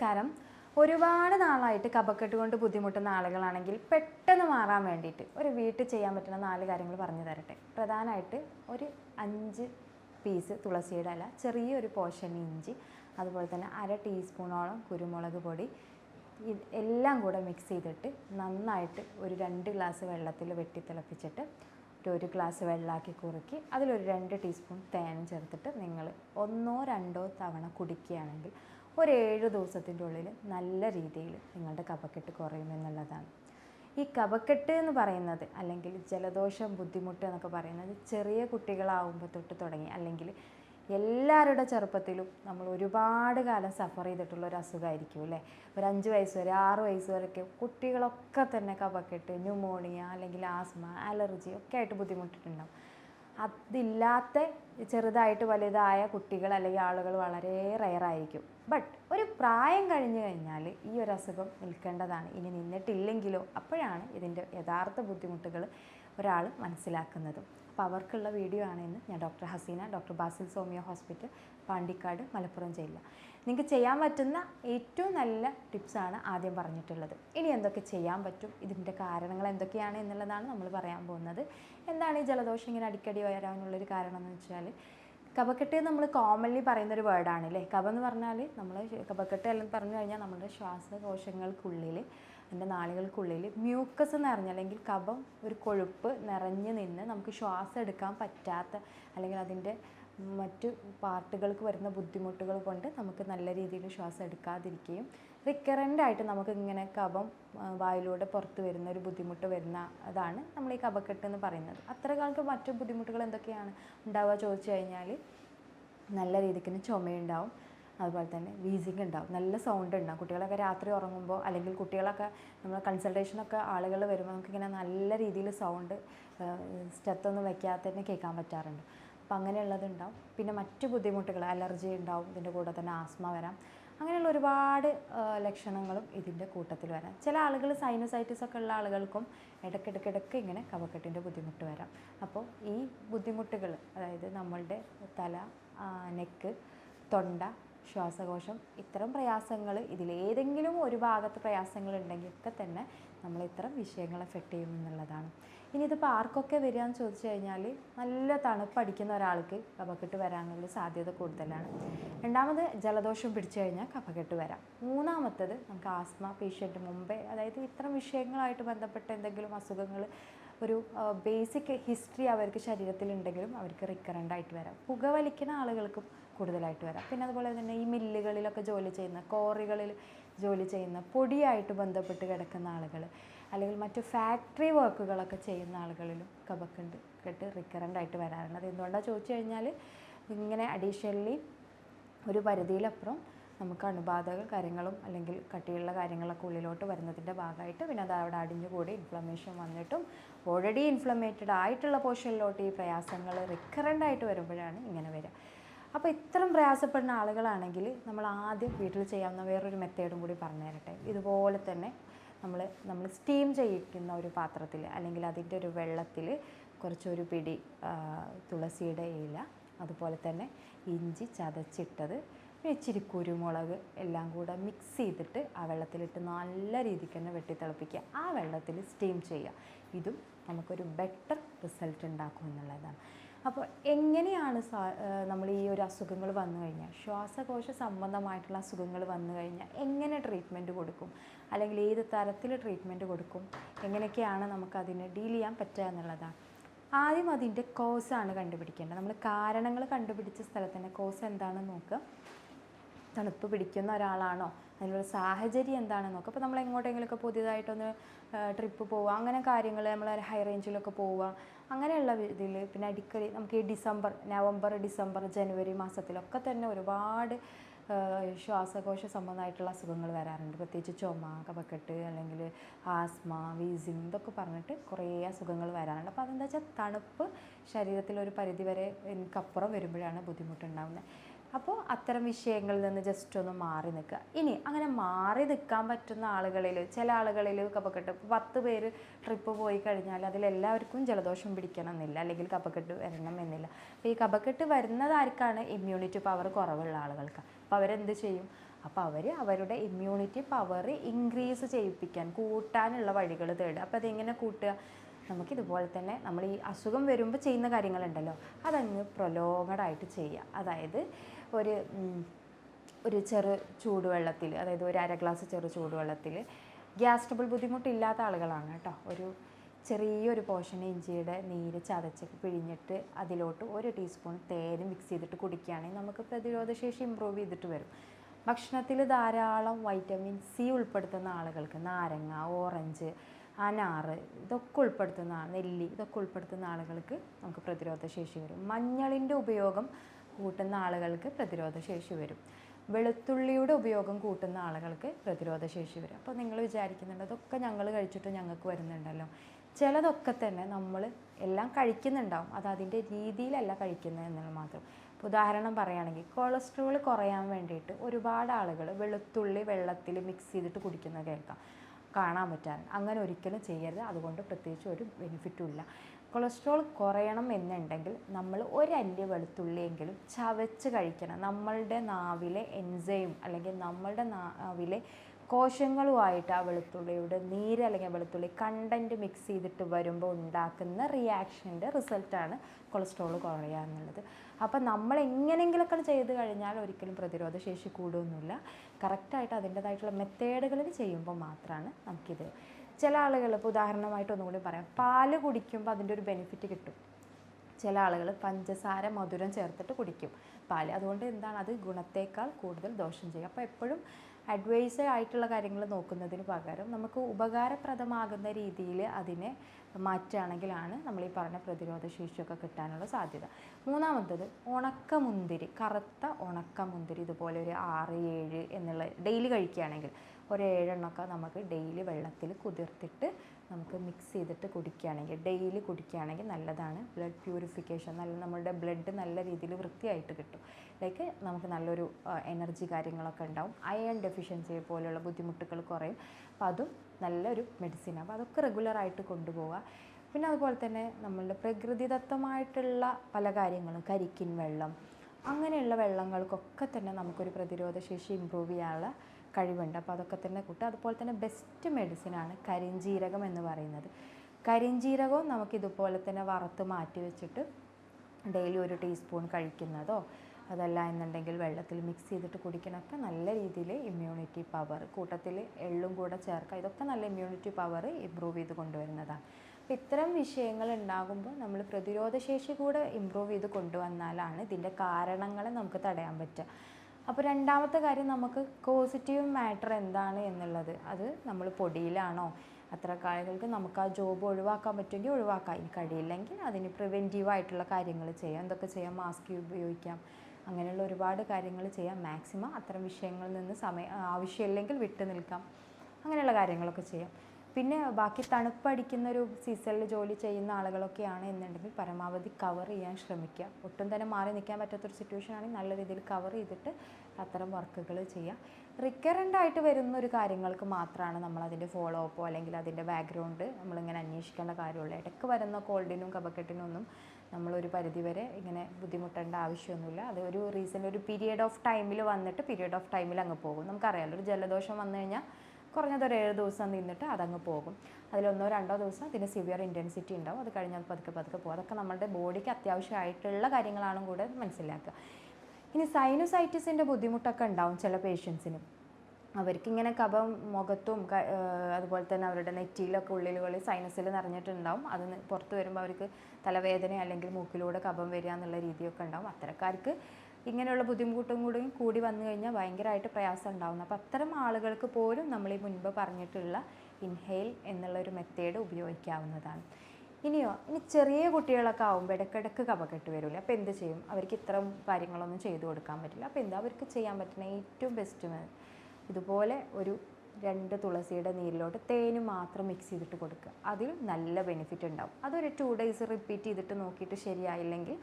നമസ്കാരം. ഒരുപാട് നാളായിട്ട് കപക്കെട്ട് കൊണ്ട് ബുദ്ധിമുട്ടുന്ന ആളുകളാണെങ്കിൽ പെട്ടെന്ന് മാറാൻ വേണ്ടിയിട്ട് ഒരു വീട്ടിൽ ചെയ്യാൻ പറ്റുന്ന നാല് കാര്യങ്ങൾ പറഞ്ഞു തരട്ടെ. പ്രധാനമായിട്ട് ഒരു അഞ്ച് പീസ് തുളസിയുടെ ഇല ചെറിയൊരു പോഷൻ ഇഞ്ചി അതുപോലെ തന്നെ അര ടീസ്പൂണോളം കുരുമുളക് പൊടി എല്ലാം കൂടെ മിക്സ് ചെയ്തിട്ട് നന്നായിട്ട് ഒരു രണ്ട് ഗ്ലാസ് വെള്ളത്തിൽ വെട്ടി തിളപ്പിച്ചിട്ട് ഒരു ഗ്ലാസ് വെള്ളമാക്കി കുറുക്കി അതിലൊരു രണ്ട് ടീസ്പൂൺ തേനും ചേർത്തിട്ട് നിങ്ങൾ ഒന്നോ രണ്ടോ തവണ കുടിക്കുകയാണെങ്കിൽ ഒരു ഏഴ് ദിവസത്തിന്റെ ഉള്ളിൽ നല്ല രീതിയിൽ നിങ്ങളുടെ കഫക്കെട്ട് കുറയുമെന്നുള്ളതാണ് ഈ കഫക്കെട്ട് എന്ന് പറയുന്നത് അല്ലെങ്കിൽ ജലദോഷം ബുദ്ധിമുട്ട് എന്നൊക്കെ പറയുന്നത് ചെറിയ കുട്ടികളാവുമ്പോൾ തൊട്ട് തുടങ്ങി അല്ലെങ്കിൽ എല്ലാവരുടെ ചെറുപ്പത്തിലും നമ്മൾ ഒരുപാട് കാലം സഫർ ചെയ്തിട്ടുള്ള ഒരു അസുഖമായിരിക്കും അല്ലേ? ഒരു അഞ്ച് വയസ്സ് വരെ ആറ് വയസ്സ് വരെയൊക്കെ കുട്ടികളൊക്കെ തന്നെ കഫക്കെട്ട് ന്യൂമോണിയ അല്ലെങ്കിൽ ആസ്മ അലർജി ഒക്കെ ആയിട്ട് ബുദ്ധിമുട്ടിട്ടുണ്ടാവും. അതില്ലാത്ത ചെറുതായിട്ട് വലുതായ കുട്ടികൾ അല്ലെങ്കിൽ ആളുകൾ വളരെ റയറായിരിക്കും ബട്ട് ഒരു പ്രായം കഴിഞ്ഞു കഴിഞ്ഞാൽ ഈ ഒരു അസുഖം നിൽക്കേണ്ടതാണ്. ഇനി നിന്നിട്ടില്ലെങ്കിലോ? അപ്പോഴാണ് ഇതിന്റെ യഥാർത്ഥ ബുദ്ധിമുട്ടുകൾ ഒരാൾ മനസ്സിലാക്കുന്നതും. അപ്പോൾ അവർക്കുള്ള വീഡിയോ ആണ് ഇന്ന്. ഞാൻ doctor Haseena doctor Basil Somiyo hospital Pandikkad Malappuram ജില്ല. നിങ്ങൾക്ക് ചെയ്യാൻ പറ്റുന്ന ഏറ്റവും നല്ല ടിപ്സാണ് ആദ്യം പറഞ്ഞിട്ടുള്ളത്. ഇനി എന്തൊക്കെ ചെയ്യാൻ പറ്റും ഇതിന്റെ കാരണങ്ങൾ എന്തൊക്കെയാണ് എന്നുള്ളതാണ് നമ്മൾ പറയാൻ പോകുന്നത്. എന്താണ് ഈ ജലദോഷം ഇങ്ങനെ അടിക്കടി വരാനുള്ളൊരു കാരണം എന്ന് വെച്ചാൽ കപക്കെട്ട് നമ്മൾ കോമൺലി പറയുന്നൊരു വേർഡാണ് അല്ലേ കപ എന്ന് പറഞ്ഞാൽ നമ്മൾ കപക്കെട്ട് എല്ലാം പറഞ്ഞു കഴിഞ്ഞാൽ നമ്മുടെ ശ്വാസകോശങ്ങൾക്കുള്ളിൽ അതിന്റെ നാളികൾക്കുള്ളിൽ മ്യൂക്കസ് നിറഞ്ഞ അല്ലെങ്കിൽ കഫം ഒരു കൊഴുപ്പ് നിറഞ്ഞു നിന്ന് നമുക്ക് ശ്വാസം എടുക്കാൻ പറ്റാത്ത അല്ലെങ്കിൽ അതിന്റെ മറ്റു പാർട്ടുകൾക്ക് വരുന്ന ബുദ്ധിമുട്ടുകൾ കൊണ്ട് നമുക്ക് നല്ല രീതിയിൽ ശ്വാസം എടുക്കാതിരിക്കുകയും റിക്കറന്റ് ആയിട്ട് നമുക്ക് ഇങ്ങനെ കഫം വായിലൂടെ പുറത്ത് വരുന്ന ഒരു ബുദ്ധിമുട്ട് വരുന്ന അതാണ് നമ്മൾ ഈ കഫക്കെട്ട് എന്ന് പറയുന്നത്. അത്ര കാലത്ത് മറ്റു ബുദ്ധിമുട്ടുകൾ എന്തൊക്കെയാണ് ഉണ്ടാവുക ചോദിച്ചു കഴിഞ്ഞാൽ നല്ല രീതിക്ക് ചുമയുണ്ടാവും. അതുപോലെ തന്നെ വീസിങ് ഉണ്ടാവും. നല്ല സൗണ്ട് ഉണ്ടാവും കുട്ടികളൊക്കെ രാത്രി ഉറങ്ങുമ്പോൾ അല്ലെങ്കിൽ കുട്ടികളൊക്കെ നമ്മൾ കൺസൾട്ടേഷനൊക്കെ ആളുകൾ വരുമ്പോൾ നമുക്കിങ്ങനെ നല്ല രീതിയിൽ സൗണ്ട് സ്റ്റെത്തൊന്നും വെക്കാതെ തന്നെ കേൾക്കാൻ പറ്റാറുണ്ട്. അപ്പം അങ്ങനെയുള്ളതുണ്ടാവും പിന്നെ മറ്റു ബുദ്ധിമുട്ടുകൾ അലർജി ഉണ്ടാവും ഇതിന്റെ കൂടെ തന്നെ ആസ്മ വരാം. അങ്ങനെയുള്ള ഒരുപാട് ലക്ഷണങ്ങളും ഇതിന്റെ കൂട്ടത്തിൽ വരാം. ചില ആളുകൾ സൈനസൈറ്റിസ് ഒക്കെ ഉള്ള ആളുകൾക്കും ഇടയ്ക്കിടയ്ക്കിടയ്ക്ക് ഇങ്ങനെ കഫക്കെട്ടിന്റെ ബുദ്ധിമുട്ട് വരാം. അപ്പോൾ ഈ ബുദ്ധിമുട്ടുകൾ അതായത് നമ്മളുടെ തല നെക്ക് തൊണ്ട ശ്വാസകോശം ഇത്തരം പ്രയാസങ്ങൾ ഇതിലേതെങ്കിലും ഒരു ഭാഗത്ത് പ്രയാസങ്ങൾ ഉണ്ടെങ്കിൽ ഒക്കെ തന്നെ നമ്മൾ ഇത്തരം വിഷയങ്ങൾ എഫക്റ്റ് ചെയ്യും എന്നുള്ളതാണ്. ഇനി ഇതിപ്പോൾ ആർക്കൊക്കെ വരിക എന്ന് ചോദിച്ചു കഴിഞ്ഞാൽ നല്ല തണുപ്പടിക്കുന്ന ഒരാൾക്ക് കഫക്കെട്ട് വരാനുള്ള സാധ്യത കൂടുതലാണ്. രണ്ടാമത് ജലദോഷം പിടിച്ചു കഴിഞ്ഞാൽ കഫക്കെട്ട് വരാം. മൂന്നാമത്തത് നമുക്ക് ആസ്മ പേഷ്യന്റ് മുമ്പേ അതായത് ഇത്തരം വിഷയങ്ങളായിട്ട് ബന്ധപ്പെട്ട എന്തെങ്കിലും അസുഖങ്ങൾ ഒരു ബേസിക് ഹിസ്റ്ററി അവർക്ക് ശരീരത്തിലുണ്ടെങ്കിലും അവർക്ക് റിക്കറന്റ് ആയിട്ട് വരാം. പുകവലിക്കുന്ന ആളുകൾക്കും കൂടുതലായിട്ട് വരാം. പിന്നെ അതുപോലെ തന്നെ ഈ മില്ലുകളിലൊക്കെ ജോലി ചെയ്യുന്ന കോറികളിൽ ജോലി ചെയ്യുന്ന പൊടിയായിട്ട് ബന്ധപ്പെട്ട് കിടക്കുന്ന ആളുകൾ അല്ലെങ്കിൽ മറ്റു ഫാക്ടറി വർക്കുകളൊക്കെ ചെയ്യുന്ന ആളുകളിലും കബക്കുണ്ട് കെട്ട് റിക്കറന്റ് ആയിട്ട് വരാറുണ്ട്. അത് എന്തുകൊണ്ടാണ് ചോദിച്ചു കഴിഞ്ഞാൽ ഇങ്ങനെ അഡീഷണലി ഒരു പരിധിയിലപ്പുറം നമുക്ക് അണുബാധകൾ കാര്യങ്ങളും അല്ലെങ്കിൽ കട്ടിയുള്ള കാര്യങ്ങളൊക്കെ ഉള്ളിലോട്ട് വരുന്നതിന്റെ ഭാഗമായിട്ട് പിന്നെ അത് അവിടെ അടിഞ്ഞുകൂടി ഇൻഫ്ലമേഷൻ വന്നിട്ടും ഓൾറെഡി ഇൻഫ്ലമേറ്റഡ് ആയിട്ടുള്ള പോർഷനിലോട്ട് ഈ പ്രയാസങ്ങൾ റിക്കറന്റ് ആയിട്ട് വരുമ്പോഴാണ് ഇങ്ങനെ വരിക. അപ്പോൾ ഇത്രയും പ്രയാസപ്പെടുന്ന ആളുകളാണെങ്കിൽ നമ്മൾ ആദ്യം വീട്ടിൽ ചെയ്യാവുന്ന വേറൊരു മെത്തേഡും കൂടി പറഞ്ഞു തരട്ടെ. ഇതുപോലെ തന്നെ നമ്മൾ നമ്മൾ സ്റ്റീം ചെയ്യിക്കുന്ന ഒരു പാത്രത്തിൽ അല്ലെങ്കിൽ അതിന്റെ ഒരു വെള്ളത്തിൽ കുറച്ചൊരു പിടി തുളസിയുടെ ഇല അതുപോലെ തന്നെ ഇഞ്ചി ചതച്ചിട്ടത് ഇച്ചിരി കുരുമുളക് എല്ലാം കൂടെ മിക്സ് ചെയ്തിട്ട് ആ വെള്ളത്തിലിട്ട് നല്ല രീതിക്ക് തന്നെ വെട്ടിത്തിളപ്പിക്കുക. ആ വെള്ളത്തിൽ സ്റ്റീം ചെയ്യുക. ഇതും നമുക്കൊരു ബെറ്റർ റിസൾട്ട് ഉണ്ടാക്കും എന്നുള്ളതാണ്. അപ്പോൾ എങ്ങനെയാണ് നമ്മൾ ഈ ഒരു അസുഖങ്ങൾ വന്നു കഴിഞ്ഞാൽ ശ്വാസകോശ സംബന്ധമായിട്ടുള്ള അസുഖങ്ങൾ വന്നു കഴിഞ്ഞാൽ എങ്ങനെ ട്രീറ്റ്മെന്റ് കൊടുക്കും? അല്ലെങ്കിൽ ഏത് തരത്തിൽ ട്രീറ്റ്മെന്റ് കൊടുക്കും? എങ്ങനെയൊക്കെയാണ് നമുക്കതിനെ ഡീൽ ചെയ്യാൻ പറ്റുക എന്നുള്ളതാണ്. ആദ്യം അതിന്റെ കോസാണ് കണ്ടുപിടിക്കേണ്ടത്. നമ്മൾ കാരണങ്ങൾ കണ്ടുപിടിച്ച സ്ഥലത്ത് തന്നെ കോസ് എന്താണെന്ന് നോക്കുക തണുപ്പ് പിടിക്കുന്ന ഒരാളാണോ? അതിനുള്ള സാഹചര്യം എന്താണെന്നൊക്കെ അപ്പോൾ നമ്മൾ എങ്ങോട്ടെങ്കിലുമൊക്കെ പുതിയതായിട്ടൊന്ന് ട്രിപ്പ് പോവുക അങ്ങനെ കാര്യങ്ങൾ നമ്മൾ ഹൈ റേഞ്ചിലൊക്കെ പോവുക അങ്ങനെയുള്ള ഇതിൽ പിന്നെ അടിക്കടി നമുക്ക് ഈ ഡിസംബർ നവംബർ ഡിസംബർ ജനുവരി മാസത്തിലൊക്കെ തന്നെ ഒരുപാട് ശ്വാസകോശ സംബന്ധമായിട്ടുള്ള അസുഖങ്ങൾ വരാറുണ്ട്. പ്രത്യേകിച്ച് ചുമ കഫക്കെട്ട് അല്ലെങ്കിൽ ആസ്മ വീസിങ് ഇതൊക്കെ പറഞ്ഞിട്ട് കുറേ അസുഖങ്ങൾ വരാറുണ്ട്. അപ്പോൾ അതെന്താ വെച്ചാൽ തണുപ്പ് ശരീരത്തിൽ ഒരു പരിധിവരെ എനിക്കപ്പുറം വരുമ്പോഴാണ് ബുദ്ധിമുട്ടുണ്ടാകുന്നത് അപ്പോൾ അത്തരം വിഷയങ്ങളിൽ നിന്ന് ജസ്റ്റ് ഒന്ന് മാറി നിൽക്കുക. ഇനി അങ്ങനെ മാറി നിൽക്കാൻ പറ്റുന്ന ആളുകളിൽ ചില ആളുകളിൽ കപ്പക്കെട്ട് പത്ത് പേര് ട്രിപ്പ് പോയി കഴിഞ്ഞാൽ അതിലെല്ലാവർക്കും ജലദോഷം പിടിക്കണം എന്നില്ല അല്ലെങ്കിൽ കപ്പക്കെട്ട് വരണം എന്നില്ല അപ്പോൾ ഈ വരുന്നത് ആർക്കാണ് ഇമ്മ്യൂണിറ്റി പവർ കുറവുള്ള ആളുകൾക്ക്? അപ്പോൾ അവരെന്ത് ചെയ്യും? അപ്പോൾ അവർ അവരുടെ ഇമ്മ്യൂണിറ്റി പവർ ഇൻക്രീസ് ചെയ്യിപ്പിക്കാൻ കൂട്ടാനുള്ള വഴികൾ തേടുക. അപ്പോൾ അതെങ്ങനെ കൂട്ടുക? നമുക്കിതുപോലെ തന്നെ നമ്മൾ ഈ അസുഖം വരുമ്പോൾ ചെയ്യുന്ന കാര്യങ്ങളുണ്ടല്ലോ അതങ്ങ് പ്രൊലോങ്ങഡായിട്ട് ചെയ്യുക അതായത് ഒരു ഒരു ചെറു ചൂടുവെള്ളത്തിൽ അതായത് ഒരു അര ഗ്ലാസ് ചെറു ചൂടുവെള്ളത്തിൽ ഗ്യാസ് ട്രബിൾ ബുദ്ധിമുട്ടില്ലാത്ത ആളുകളാണ് കേട്ടോ. ഒരു ചെറിയൊരു പോഷൻ ഇഞ്ചിയുടെ നീര് ചതച്ച് പിഴിഞ്ഞിട്ട് അതിലോട്ട് ഒരു ടീസ്പൂൺ തേന് മിക്സ് ചെയ്തിട്ട് കുടിക്കുകയാണെങ്കിൽ നമുക്ക് പ്രതിരോധശേഷി ഇമ്പ്രൂവ് ചെയ്തിട്ട് വരും. ഭക്ഷണത്തിൽ ധാരാളം വൈറ്റമിൻ സി ഉൾപ്പെടുത്തുന്ന ആളുകൾക്ക് നാരങ്ങ ഓറഞ്ച് അനാറ് ഇതൊക്കെ ഉൾപ്പെടുത്തുന്ന നെല്ലി ഇതൊക്കെ ഉൾപ്പെടുത്തുന്ന ആളുകൾക്ക് നമുക്ക് പ്രതിരോധ ശേഷി വരും. മഞ്ഞളിന്റെ ഉപയോഗം കൂട്ടുന്ന ആളുകൾക്ക് പ്രതിരോധ ശേഷി വരും. വെളുത്തുള്ളിയുടെ ഉപയോഗം കൂട്ടുന്ന ആളുകൾക്ക് പ്രതിരോധ ശേഷി വരും. അപ്പോൾ നിങ്ങൾ വിചാരിക്കുന്നുണ്ട് അതൊക്കെ ഞങ്ങൾ കഴിച്ചിട്ട് ഞങ്ങൾക്ക് വരുന്നുണ്ടല്ലോ. ചിലതൊക്കെ തന്നെ നമ്മൾ എല്ലാം കഴിക്കുന്നുണ്ടാവും. അത് അതിന്റെ രീതിയിലല്ല കഴിക്കുന്നത് എന്നുള്ളത് മാത്രം. ഉദാഹരണം പറയുകയാണെങ്കിൽ കൊളസ്ട്രോൾ കുറയാൻ വേണ്ടിയിട്ട് ഒരുപാട് ആളുകൾ വെളുത്തുള്ളി വെള്ളത്തിൽ മിക്സ് ചെയ്തിട്ട് കുടിക്കുന്നത് കേൾക്കാം. കാണാൻ പറ്റാറുണ്ട് അങ്ങനെ ഒരിക്കലും ചെയ്യരുത്. അതുകൊണ്ട് പ്രത്യേകിച്ച് ഒരു ബെനിഫിറ്റും ഇല്ല. കൊളസ്ട്രോൾ കുറയണം എന്നുണ്ടെങ്കിൽ നമ്മൾ ഒരല്ലി വെളുത്തുള്ളിയെങ്കിലും ചവച്ച് കഴിക്കണം. നമ്മളുടെ നാവിലെ എൻസൈം അല്ലെങ്കിൽ നമ്മളുടെ നാവിലെ കോശങ്ങളുമായിട്ട് ആ വെളുത്തുള്ളിയുടെ നീര് അല്ലെങ്കിൽ വെളുത്തുള്ളി കണ്ടന്റ് മിക്സ് ചെയ്തിട്ട് വരുമ്പോൾ ഉണ്ടാക്കുന്ന റിയാക്ഷന്റെ റിസൾട്ടാണ് കൊളസ്ട്രോൾ കുറയുക എന്നുള്ളത്. അപ്പം നമ്മൾ എങ്ങനെയെങ്കിലൊക്കെ ചെയ്ത് കഴിഞ്ഞാൽ ഒരിക്കലും പ്രതിരോധ ശേഷി കൂടുകയൊന്നുമില്ല കറക്റ്റായിട്ട് അതിന്റെതായിട്ടുള്ള മെത്തേഡുകളിൽ ചെയ്യുമ്പോൾ മാത്രമാണ് നമുക്കിത്. ചില ആളുകൾ ഇപ്പോൾ ഉദാഹരണമായിട്ട് ഒന്നുകൂടി പറയാം. പാൽ കുടിക്കുമ്പോൾ അതിന്റെ ഒരു ബെനിഫിറ്റ് കിട്ടും. ചില ആളുകൾ പഞ്ചസാര മധുരം ചേർത്തിട്ട് കുടിക്കും പാൽ. അതുകൊണ്ട് എന്താണ്? അത് ഗുണത്തേക്കാൾ കൂടുതൽ ദോഷം ചെയ്യും. അപ്പോൾ എപ്പോഴും അഡ്വൈസ് ആയിട്ടുള്ള കാര്യങ്ങൾ നോക്കുന്നതിന് പകരം നമുക്ക് ഉപകാരപ്രദമാകുന്ന രീതിയിൽ അതിനെ മാറ്റുകയാണെങ്കിലാണ് നമ്മൾ ഈ പറഞ്ഞ പ്രതിരോധ ശേഷിയൊക്കെ കിട്ടാനുള്ള സാധ്യത. മൂന്നാമത്തത് ഉണക്കമുന്തിരി കറുത്ത ഉണക്കമുന്തിരി ഇതുപോലെ ഒരു ആറ് ഏഴ് എന്നുള്ള ഡെയിലി കഴിക്കുകയാണെങ്കിൽ ഒരു ഏഴെണ്ണമൊക്കെ നമുക്ക് ഡെയിലി വെള്ളത്തിൽ കുതിർത്തിട്ട് നമുക്ക് മിക്സ് ചെയ്തിട്ട് കുടിക്കുകയാണെങ്കിൽ ഡെയിലി കുടിക്കുകയാണെങ്കിൽ നല്ലതാണ്. ബ്ലഡ് പ്യൂരിഫിക്കേഷൻ നല്ല നമ്മുടെ ബ്ലഡ് നല്ല രീതിയിൽ വൃത്തിയായിട്ട് കിട്ടും. ലൈക്ക് നമുക്ക് നല്ലൊരു എനർജി കാര്യങ്ങളൊക്കെ ഉണ്ടാവും. അയൺ ഡെഫിഷ്യൻസി പോലെയുള്ള ബുദ്ധിമുട്ടുകൾ കുറയും. അപ്പോൾ അതും നല്ലൊരു മെഡിസിനാണ് അപ്പോൾ അതൊക്കെ റെഗുലറായിട്ട് കൊണ്ടുപോവുക. പിന്നെ അതുപോലെ തന്നെ നമ്മളുടെ പ്രകൃതിദത്തമായിട്ടുള്ള പല കാര്യങ്ങളും കരിക്കിൻ വെള്ളം അങ്ങനെയുള്ള വെള്ളങ്ങൾക്കൊക്കെ തന്നെ നമുക്കൊരു പ്രതിരോധ ശേഷി ഇമ്പ്രൂവ് ചെയ്യാനുള്ള കഴിവുണ്ട്. അപ്പോൾ അതൊക്കെ തന്നെ കൂട്ടുക. അതുപോലെ തന്നെ ബെസ്റ്റ് മെഡിസിനാണ് കരിഞ്ജീരകം എന്ന് പറയുന്നത്. കരിഞ്ജീരകവും നമുക്കിതുപോലെ തന്നെ വറുത്ത് മാറ്റി വെച്ചിട്ട് ഡെയിലി ഒരു ടീസ്പൂൺ കഴിക്കുന്നതോ അതല്ല എന്നുണ്ടെങ്കിൽ വെള്ളത്തിൽ മിക്സ് ചെയ്തിട്ട് കുടിക്കണമൊക്കെ നല്ല രീതിയിൽ ഇമ്മ്യൂണിറ്റി പവർ കൂട്ടത്തിൽ എള്ളും കൂടെ ചേർക്കുക. ഇതൊക്കെ നല്ല ഇമ്മ്യൂണിറ്റി പവർ ഇമ്പ്രൂവ് ചെയ്ത് കൊണ്ടുവരുന്നതാണ്. അപ്പോൾ ഇത്തരം വിഷയങ്ങൾ ഉണ്ടാകുമ്പോൾ നമ്മൾ പ്രതിരോധശേഷി കൂടെ ഇമ്പ്രൂവ് ചെയ്ത് കൊണ്ടുവന്നാലാണ് ഇതിന്റെ കാരണങ്ങളെ നമുക്ക് തടയാൻ പറ്റുക. അപ്പോൾ രണ്ടാമത്തെ കാര്യം നമുക്ക് കോസിറ്റീവ് മാറ്റർ എന്താണ് എന്നുള്ളത്. അത് നമ്മൾ പൊടിയിലാണോ? അത്ര കാര്യങ്ങൾക്ക് നമുക്ക് ആ ജോബ് ഒഴിവാക്കാൻ പറ്റുമെങ്കിൽ ഒഴിവാക്കാം. ഇനി കഴിയില്ലെങ്കിൽ അതിന് പ്രിവെന്റീവ് ആയിട്ടുള്ള കാര്യങ്ങൾ ചെയ്യാം. എന്തൊക്കെ ചെയ്യാം? മാസ്ക് ഉപയോഗിക്കാം. അങ്ങനെയുള്ള ഒരുപാട് കാര്യങ്ങൾ ചെയ്യാം. മാക്സിമം അത്തരം വിഷയങ്ങളിൽ നിന്ന് സമയം ആവശ്യമില്ലെങ്കിൽ വിട്ടു നിൽക്കാം. അങ്ങനെയുള്ള കാര്യങ്ങളൊക്കെ ചെയ്യാം. പിന്നെ ബാക്കി തണുപ്പടിക്കുന്ന ഒരു സീസണിൽ ജോലി ചെയ്യുന്ന ആളുകളൊക്കെയാണ് എന്നുണ്ടെങ്കിൽ പരമാവധി കവർ ചെയ്യാൻ ശ്രമിക്കുക. ഒട്ടും തന്നെ മാറി നിൽക്കാൻ പറ്റാത്തൊരു സിറ്റുവേഷൻ ആണെങ്കിൽ നല്ല രീതിയിൽ കവർ ചെയ്തിട്ട് അത്തരം വർക്കുകൾ ചെയ്യുക. റിക്കറന്റ് ആയിട്ട് വരുന്ന ഒരു കാര്യങ്ങൾക്ക് മാത്രമാണ് നമ്മൾ അതിന്റെ ഫോളോ അപ്പോ അല്ലെങ്കിൽ അതിന്റെ ബാക്ക്ഗ്രൗണ്ട് നമ്മളിങ്ങനെ അന്വേഷിക്കേണ്ട കാര്യമുള്ളൂ. ഇടയ്ക്ക് വരുന്ന കോൾഡിനും കപക്കെട്ടിനും ഒന്നും നമ്മളൊരു പരിധിവരെ ഇങ്ങനെ ബുദ്ധിമുട്ടേണ്ട ആവശ്യമൊന്നുമില്ല. അത് ഒരു റീസൺ ഒരു പീരിയഡ് ഓഫ് ടൈമിൽ വന്നിട്ട് പീരിയഡ് ഓഫ് ടൈമിൽ അങ്ങ് പോകും. നമുക്കറിയാമല്ലോ ഒരു ജലദോഷം വന്നു കഴിഞ്ഞാൽ കുറഞ്ഞത് ഒരു ഏഴ് ദിവസം നിന്നിട്ട് അതങ്ങ് പോകും. അതിലൊന്നോ രണ്ടോ ദിവസം അതിന് സിവിയർ ഇന്റൻസിറ്റി ഉണ്ടാവും. അത് കഴിഞ്ഞാൽ പതുക്കെ പതുക്കെ പോകും. അതൊക്കെ നമ്മുടെ ബോഡിക്ക് അത്യാവശ്യമായിട്ടുള്ള കാര്യങ്ങളാണ് കൂടെ മനസ്സിലാക്കുക. ഇനി സൈനസൈറ്റിസിന്റെ ബുദ്ധിമുട്ടൊക്കെ ഉണ്ടാവും ചില പേഷ്യൻസിന് അവർക്കിങ്ങനെ കഫം മുഖത്തും അതുപോലെ തന്നെ അവരുടെ നെറ്റിയിലൊക്കെ ഉള്ളിലുകളിൽ സൈനസിൽ നിറഞ്ഞിട്ടുണ്ടാവും. അത് പുറത്ത് വരുമ്പോൾ അവർക്ക് തലവേദന അല്ലെങ്കിൽ മൂക്കിലൂടെ കഫം വരിക എന്നുള്ള രീതിയൊക്കെ ഉണ്ടാവും. അത്തരക്കാർക്ക് ഇങ്ങനെയുള്ള ബുദ്ധിമുട്ടും കൂടി കൂടി വന്നു കഴിഞ്ഞാൽ ഭയങ്കരമായിട്ട് പ്രയാസം ഉണ്ടാവുന്നു. അപ്പോൾ അത്തരം ആളുകൾക്ക് പോലും നമ്മൾ ഈ മുൻപ് പറഞ്ഞിട്ടുള്ള ഇൻഹെയിൽ എന്നുള്ളൊരു മെത്തേഡ് ഉപയോഗിക്കാവുന്നതാണ്. ഇനിയോ ഇനി ചെറിയ കുട്ടികളൊക്കെ ആകുമ്പോൾ ഇടയ്ക്കിടയ്ക്ക് കപകെട്ട് വരില്ല? അപ്പോൾ എന്ത് ചെയ്യും? അവർക്ക് ഇത്തരം കാര്യങ്ങളൊന്നും ചെയ്തു കൊടുക്കാൻ പറ്റില്ല. അപ്പോൾ എന്താ അവർക്ക് ചെയ്യാൻ പറ്റുന്ന ഏറ്റവും ബെസ്റ്റ് ഇതുപോലെ ഒരു രണ്ട് തുളസിയുടെ നീരിലോട്ട് തേന് മാത്രം മിക്സ് ചെയ്തിട്ട് കൊടുക്കുക. അതിൽ നല്ല ബെനിഫിറ്റ് ഉണ്ടാവും. അതൊരു ടു ഡേയ്സ് റിപ്പീറ്റ് ചെയ്തിട്ട് നോക്കിയിട്ട് ശരിയായില്ലെങ്കിൽ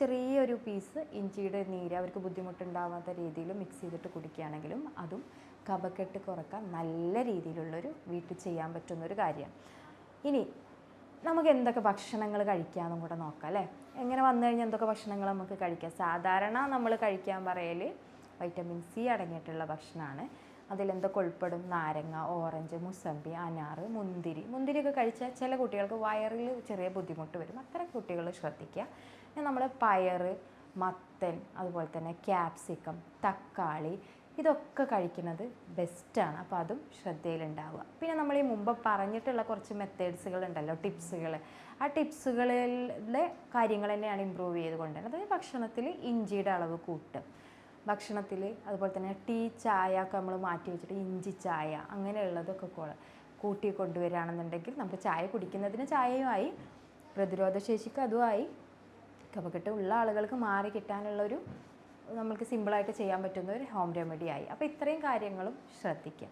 ചെറിയൊരു പീസ് ഇഞ്ചിയുടെ നീര് അവർക്ക് ബുദ്ധിമുട്ടുണ്ടാവാത്ത രീതിയിൽ മിക്സ് ചെയ്തിട്ട് കുടിക്കുകയാണെങ്കിലും അതും കപക്കെട്ട് കുറയ്ക്കാൻ നല്ല രീതിയിലുള്ളൊരു വീട്ടിൽ ചെയ്യാൻ പറ്റുന്നൊരു കാര്യമാണ് ഇനി നമുക്ക് എന്തൊക്കെ ഭക്ഷണങ്ങൾ കഴിക്കാമെന്നും കൂടെ നോക്കാം അല്ലേ? എങ്ങനെ വന്നു കഴിഞ്ഞാൽ എന്തൊക്കെ ഭക്ഷണങ്ങൾ നമുക്ക് കഴിക്കാം? സാധാരണ നമ്മൾ കഴിക്കാൻ പറയൽ വൈറ്റമിൻ സി അടങ്ങിയിട്ടുള്ള ഭക്ഷണമാണ്. അതിലെന്തൊക്കെ ഉൾപ്പെടും? നാരങ്ങ ഓറഞ്ച് മുസമ്പി അനാറ് മുന്തിരി. മുന്തിരിയൊക്കെ കഴിച്ചാൽ ചില കുട്ടികൾക്ക് വയറിൽ ചെറിയ ബുദ്ധിമുട്ട് വരും. അത്തരം കുട്ടികൾ ശ്രദ്ധിക്കുക. നമ്മൾ പയർ മത്തൻ അതുപോലെ തന്നെ ക്യാപ്സിക്കം തക്കാളി ഇതൊക്കെ കഴിക്കുന്നത് ബെസ്റ്റാണ് അപ്പോൾ അതും ശ്രദ്ധയിലുണ്ടാവുക. പിന്നെ നമ്മൾ ഈ മുമ്പ് പറഞ്ഞിട്ടുള്ള കുറച്ച് മെത്തേഡ്സുകൾ ഉണ്ടല്ലോ ടിപ്സുകൾ ആ ടിപ്സുകളിലെ കാര്യങ്ങൾ തന്നെയാണ് ഇമ്പ്രൂവ് ചെയ്ത് കൊണ്ടുവരുന്നത്. അതായത് ഭക്ഷണത്തിൽ ഇഞ്ചിയുടെ അളവ് കൂട്ടും. ഭക്ഷണത്തിൽ അതുപോലെ തന്നെ ടീ ചായ ഒക്കെ നമ്മൾ മാറ്റി വെച്ചിട്ട് ഇഞ്ചി ചായ അങ്ങനെയുള്ളതൊക്കെ കൂട്ടി കൊണ്ടുവരികയാണെന്നുണ്ടെങ്കിൽ നമുക്ക് ചായ കുടിക്കുന്നതിന് ചായയുമായി പ്രതിരോധ ശേഷിക്ക് അതുമായി കഫക്കെട്ട് ഉള്ള ആളുകൾക്ക് മാറി കിട്ടാനുള്ളൊരു നമുക്ക് സിമ്പിളായിട്ട് ചെയ്യാൻ പറ്റുന്ന ഒരു ഹോം റെമഡി ആയി. അപ്പോൾ ഇത്രയും കാര്യങ്ങളും ശ്രദ്ധിക്കുക.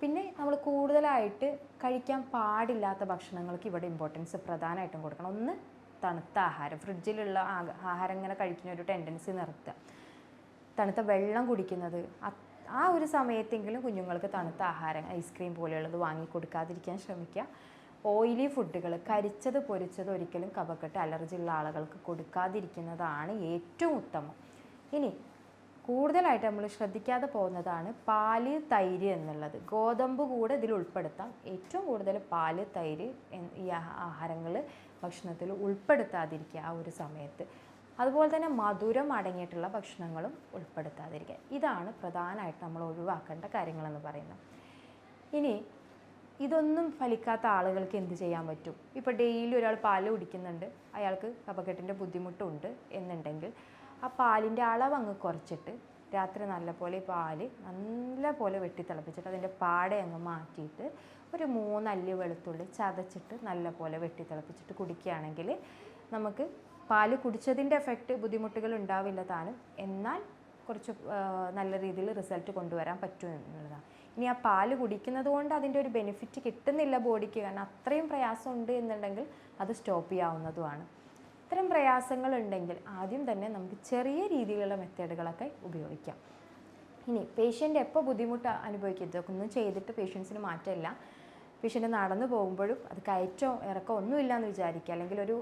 പിന്നെ നമ്മൾ കൂടുതലായിട്ട് കഴിക്കാൻ പാടില്ലാത്ത ഭക്ഷണങ്ങൾക്ക് ഇവിടെ ഇമ്പോർട്ടൻസ് പ്രധാനമായിട്ടും കൊടുക്കണം. ഒന്ന് തണുത്ത ആഹാരം. ഫ്രിഡ്ജിലുള്ള ആഹാരം ഇങ്ങനെ കഴിക്കുന്ന ഒരു ടെൻഡൻസി നിർത്തുക. തണുത്ത വെള്ളം കുടിക്കുന്നത്. ആ ഒരു സമയത്തെങ്കിലും കുഞ്ഞുങ്ങൾക്ക് തണുത്ത ആഹാരം ഐസ്ക്രീം പോലെയുള്ളത് വാങ്ങി കൊടുക്കാതിരിക്കാൻ ശ്രമിക്കുക. ഓയിലി ഫുഡുകൾ കരിച്ചത് പൊരിച്ചത് ഒരിക്കലും കഫക്കെട്ട് അലർജി ഉള്ള ആളുകൾക്ക് കൊടുക്കാതിരിക്കുന്നതാണ് ഏറ്റവും ഉത്തമം. ഇനി കൂടുതലായിട്ട് നമ്മൾ ശ്രദ്ധിക്കാതെ പോകുന്നതാണ് പാൽ തൈര് എന്നുള്ളത്. ഗോതമ്പ് കൂടെ ഇതിൽ ഉൾപ്പെടുത്താം. ഏറ്റവും കൂടുതൽ പാൽ തൈര് ഈ ആഹാരങ്ങൾ ഭക്ഷണത്തിൽ ഉൾപ്പെടുത്താതിരിക്കുക ആ ഒരു സമയത്ത്. അതുപോലെ തന്നെ മധുരം അടങ്ങിയിട്ടുള്ള ഭക്ഷണങ്ങളും ഉൾപ്പെടുത്താതിരിക്കുക. ഇതാണ് പ്രധാനമായിട്ട് നമ്മൾ ഒഴിവാക്കേണ്ട കാര്യങ്ങളെന്ന് പറയുന്നത്. ഇനി ഇതൊന്നും ഫലിക്കാത്ത ആളുകൾക്ക് എന്ത് ചെയ്യാൻ പറ്റും? ഇപ്പോൾ ഡെയിലി ഒരാൾ പാൽ കുടിക്കുന്നുണ്ട്. അയാൾക്ക് കഫക്കെട്ടിന്റെ ബുദ്ധിമുട്ടുണ്ട് എന്നുണ്ടെങ്കിൽ ആ പാലിന്റെ അളവ് അങ്ങ് കുറച്ചിട്ട് രാത്രി നല്ലപോലെ ഈ പാൽ നല്ലപോലെ വെട്ടി തിളപ്പിച്ചിട്ട് അതിന്റെ പാട അങ്ങ് മാറ്റിയിട്ട് ഒരു മൂന്നല്ലി വെളുത്തുള്ളി ചതച്ചിട്ട് നല്ലപോലെ വെട്ടി തിളപ്പിച്ചിട്ട് കുടിക്കുകയാണെങ്കിൽ നമുക്ക് പാൽ കുടിച്ചതിന്റെ എഫക്റ്റ് ബുദ്ധിമുട്ടുകൾ ഉണ്ടാവില്ല താനും. എന്നാൽ കുറച്ച് നല്ല രീതിയിൽ റിസൾട്ട് കൊണ്ടുവരാൻ പറ്റും എന്നുള്ളതാണ്. ഇനി ആ പാൽ കുടിക്കുന്നത് കൊണ്ട് അതിന്റെ ഒരു ബെനിഫിറ്റ് കിട്ടുന്നില്ല ബോഡിക്ക്. കാരണം അത്രയും പ്രയാസമുണ്ട് എന്നുണ്ടെങ്കിൽ അത് സ്റ്റോപ്പ് ചെയ്യാവുന്നതുമാണ്. ഇത്തരം പ്രയാസങ്ങൾ ഉണ്ടെങ്കിൽ ആദ്യം തന്നെ നമുക്ക് ചെറിയ രീതിയിലുള്ള മെത്തേഡുകളൊക്കെ ഉപയോഗിക്കാം. ഇനി പേഷ്യന്റ് എപ്പോൾ ബുദ്ധിമുട്ട് അനുഭവിക്കരുത്? ഒന്നും ചെയ്തിട്ട് പേഷ്യൻസിന് മാറ്റമില്ല. പേഷ്യന്റ് നടന്നു പോകുമ്പോഴും അത് കയറ്റോ ഇറക്കോ ഒന്നുമില്ല എന്ന് വിചാരിക്കുക. അല്ലെങ്കിൽ ഒരു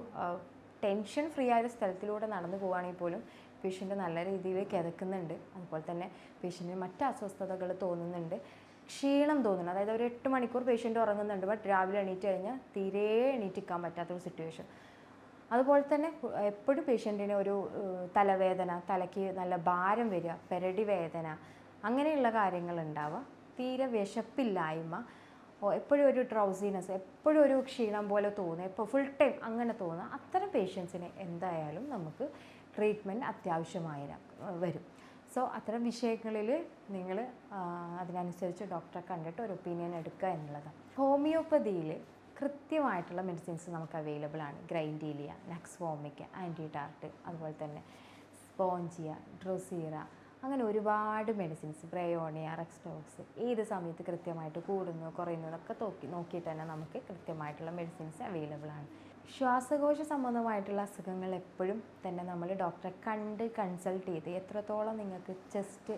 ടെൻഷൻ ഫ്രീ ആയ ഒരു സ്ഥലത്തിലൂടെ നടന്നു പോവുകയാണെങ്കിൽ പോലും പേഷ്യന്റ് നല്ല രീതിയിൽ കിതക്കുന്നുണ്ട്. അതുപോലെ തന്നെ പേഷ്യന്റിന് മറ്റ് അസ്വസ്ഥതകൾ തോന്നുന്നുണ്ട്. ക്ഷീണം തോന്നുന്നു. അതായത് ഒരു എട്ട് മണിക്കൂർ പേഷ്യന്റ് ഉറങ്ങുന്നുണ്ട്. ബട്ട് രാവിലെ എണീറ്റ് കഴിഞ്ഞാൽ തീരെ എണീറ്റിക്കാൻ പറ്റാത്തൊരു സിറ്റുവേഷൻ അതുപോലെ തന്നെ എപ്പോഴും പേഷ്യന്റിന് ഒരു തലവേദന തലയ്ക്ക് നല്ല ഭാരം വരിക പെരടി വേദന അങ്ങനെയുള്ള കാര്യങ്ങൾ ഉണ്ടാവുക. തീരെ വിശപ്പില്ലായ്മ എപ്പോഴും ഒരു ഡ്രൗസിനെസ് എപ്പോഴും ഒരു ക്ഷീണം പോലെ തോന്നുക ഇപ്പോൾ ഫുൾ ടൈം അങ്ങനെ തോന്നുക. അത്തരം പേഷ്യൻസിനെ എന്തായാലും നമുക്ക് ട്രീറ്റ്മെന്റ് അത്യാവശ്യമായി വരും. സോ അത്തരം വിഷയങ്ങളിൽ നിങ്ങൾ അതിനനുസരിച്ച് ഡോക്ടറെ കണ്ടിട്ട് ഒരു ഒപ്പീനിയൻ എടുക്കുക എന്നുള്ളതാണ്. ഹോമിയോപ്പതിയിൽ കൃത്യമായിട്ടുള്ള മെഡിസിൻസ് നമുക്ക് അവൈലബിൾ ആണ്. ഗ്രൈൻഡീലിയ നക്സ്വോമിക്ക ആന്റിടാർട്ട് അതുപോലെ തന്നെ സ്പോഞ്ചിയ ഡ്രോസീറ അങ്ങനെ ഒരുപാട് മെഡിസിൻസ് ബ്രയോണിയ റെക്സ്റ്റോക്സ് ഏത് സമയത്ത് കൃത്യമായിട്ട് കൂടുന്നു കുറയുന്നു എന്നൊക്കെ നോക്കി നോക്കിയിട്ട് തന്നെ നമുക്ക് കൃത്യമായിട്ടുള്ള മെഡിസിൻസ് അവൈലബിൾ ആണ്. ശ്വാസകോശ സംബന്ധമായിട്ടുള്ള അസുഖങ്ങൾ എപ്പോഴും തന്നെ നമ്മൾ ഡോക്ടറെ കണ്ട് കൺസൾട്ട് ചെയ്ത് എത്രത്തോളം നിങ്ങൾക്ക് ചെസ്റ്റ്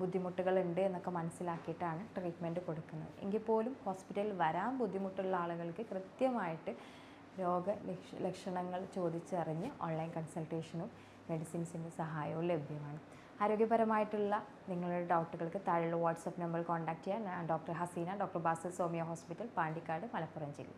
ബുദ്ധിമുട്ടുകൾ ഉണ്ട് എന്നൊക്കെ മനസ്സിലാക്കിയിട്ടാണ് ട്രീറ്റ്മെന്റ് കൊടുക്കുന്നത്. എങ്കിൽ പോലും ഹോസ്പിറ്റലിൽ വരാൻ ബുദ്ധിമുട്ടുള്ള ആളുകൾക്ക് കൃത്യമായിട്ട് രോഗ ലക്ഷണങ്ങൾ ചോദിച്ചറിഞ്ഞ് ഓൺലൈൻ കൺസൾട്ടേഷനും മെഡിസിൻസിന്റെ സഹായവും ലഭ്യമാണ്. ആരോഗ്യപരമായിട്ടുള്ള നിങ്ങളുടെ ഡൗട്ടുകൾക്ക് താഴെയുള്ള വാട്സപ്പ് നമ്പർ കോൺടാക്ട് ചെയ്യാൻ doctor Haseena doctor Basil Somiya hospital Pandikkad Malappuram ജില്ല.